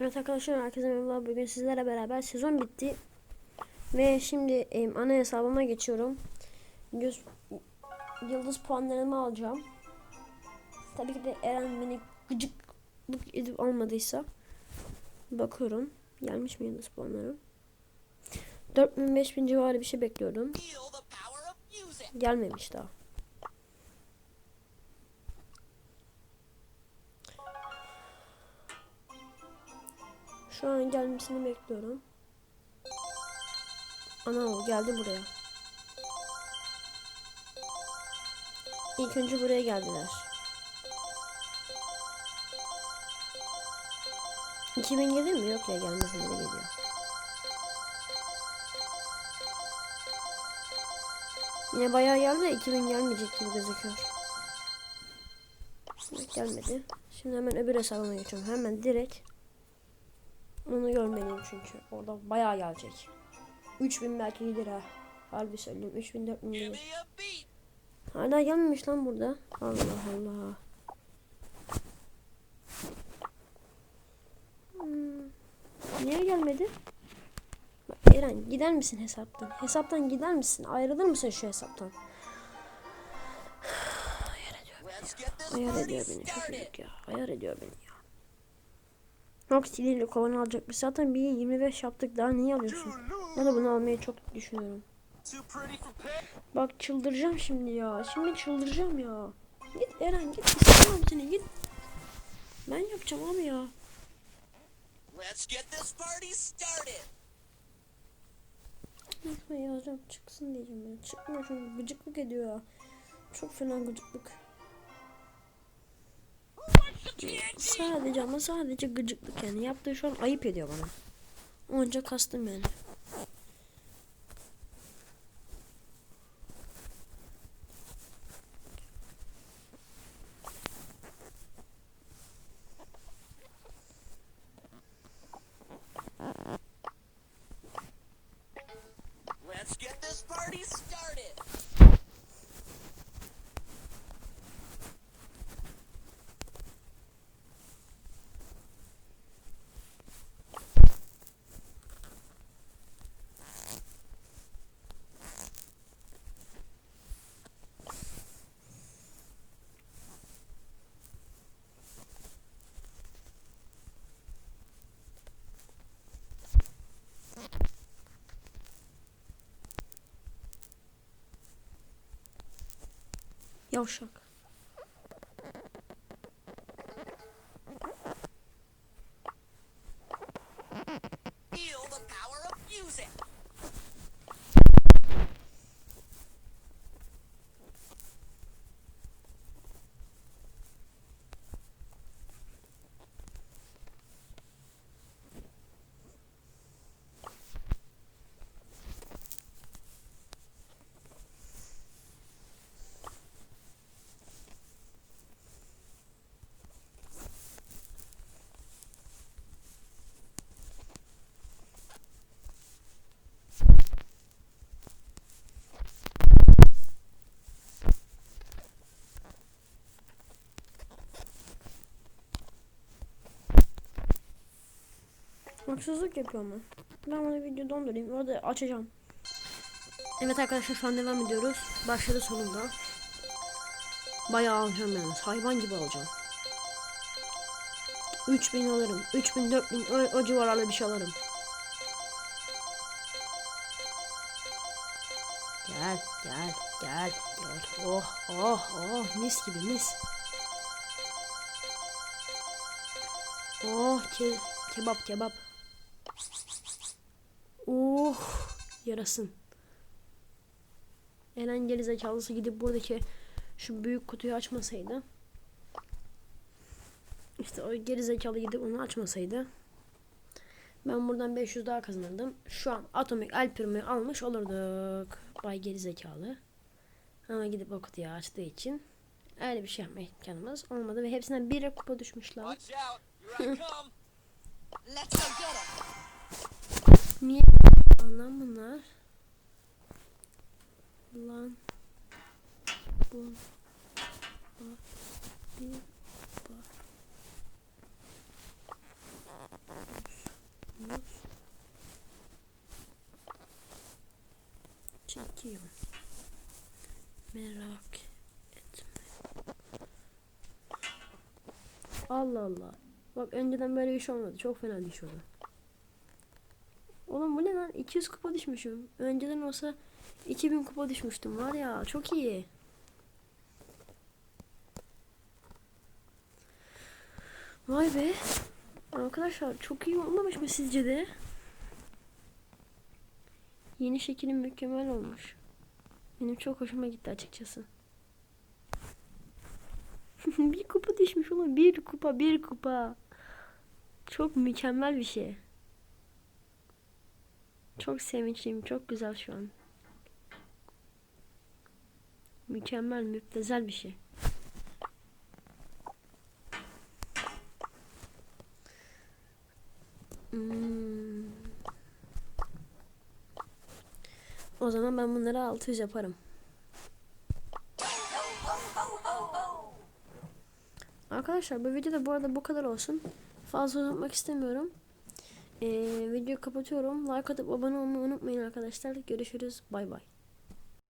Evet arkadaşlar herkese merhaba. Bugün sizlerle beraber sezon bitti. Ve şimdi em, ana hesabıma geçiyorum. Göz, yıldız puanlarımı alacağım. Tabii ki de Eren beni gıcıklık edip almadıysa bakıyorum. Gelmiş mi yıldız puanlarım? 4000 5000 civarı bir şey bekliyordum. Gelmemiş daha. Şu an gelmesini bekliyorum. Ana o geldi buraya. İlk önce buraya geldiler. 2000 gelir mi? Yok ya gelmez nereye geliyor. Yine bayağı geldi de 2000 gelmeyecek gibi gözüküyor. Gelmedi. Şimdi hemen öbür hesabıma geçiyorum. Hemen direkt onu görmeliyim çünkü. Orada bayağı gelecek. 3000 belki gelir ha. Harbi söyleyeyim. 3000 4000 Give gelir. me a beat. Hala gelmemiş lan burada. Allah Allah. Hmm. Niye gelmedi? Bak, Eren gider misin hesaptan? Hesaptan gider misin? Ayrılır mısın şu hesaptan? Ayar ediyor beni started. çocuk ya. Ayar ediyor beni ya. Rocket ile kovanı alacak. Biz zaten bir 25 yaptık. Daha niye alıyorsun? Ben de bunu almayı çok düşünüyorum. Bak çıldıracağım şimdi ya. Şimdi çıldıracağım ya. Git Eren git. İstemem seni git. Ben yapacağım abi ya. Let's get this party started. Neyse yazacağım çıksın diyeceğim ya. Çıkmıyor çünkü gıcıklık ediyor ya. Çok fena gıcıklık. Sadece ama sadece gıcıklık yani. Yaptığı şu an ayıp ediyor bana. Onca kastım yani. Let's get this party started. Yavşak. Haksızlık yapıyorum ben. Ben bunu video dondurayım. Orada açacağım. Evet arkadaşlar şu an devam ediyoruz. Başladı sonunda. Bayağı alacağım yani. Hayvan gibi alacağım. 3000 alırım. 3000 4000 o, o civarlarda bir şey alırım. Gel gel gel gel. Oh oh oh mis gibi mis. Oh ke kebap kebap. Oh yarasın. Eren gerizekalısı gidip buradaki şu büyük kutuyu açmasaydı. İşte o gerizekalı gidip onu açmasaydı. Ben buradan 500 daha kazanırdım. Şu an atomik alpirimi almış olurduk. Bay gerizekalı. Ama gidip o kutuyu açtığı için öyle bir şey yapma imkanımız olmadı ve hepsinden bir kupa düşmüşler. Niye bana bunlar? Lan bu ba, bir ba. Muz, muz. Çekiyorum. Merak etme. Allah Allah. Bak önceden böyle bir şey olmadı. Çok fena bir şey oldu. Oğlum bu ne lan? 200 kupa düşmüşüm. Önceden olsa 2000 kupa düşmüştüm var ya. Çok iyi. Vay be. Arkadaşlar çok iyi olmamış mı sizce de? Yeni şeklim mükemmel olmuş. Benim çok hoşuma gitti açıkçası. bir kupa düşmüş oğlum. Bir kupa, bir kupa. Çok mükemmel bir şey. Çok sevinçliyim. Çok güzel şu an. Mükemmel, müptezel bir şey. Hmm. O zaman ben bunları 600 yaparım. Arkadaşlar bu videoda bu arada bu kadar olsun. Fazla uzatmak istemiyorum. Ee, videoyu kapatıyorum. Like atıp abone olmayı unutmayın arkadaşlar. Görüşürüz. Bay bay.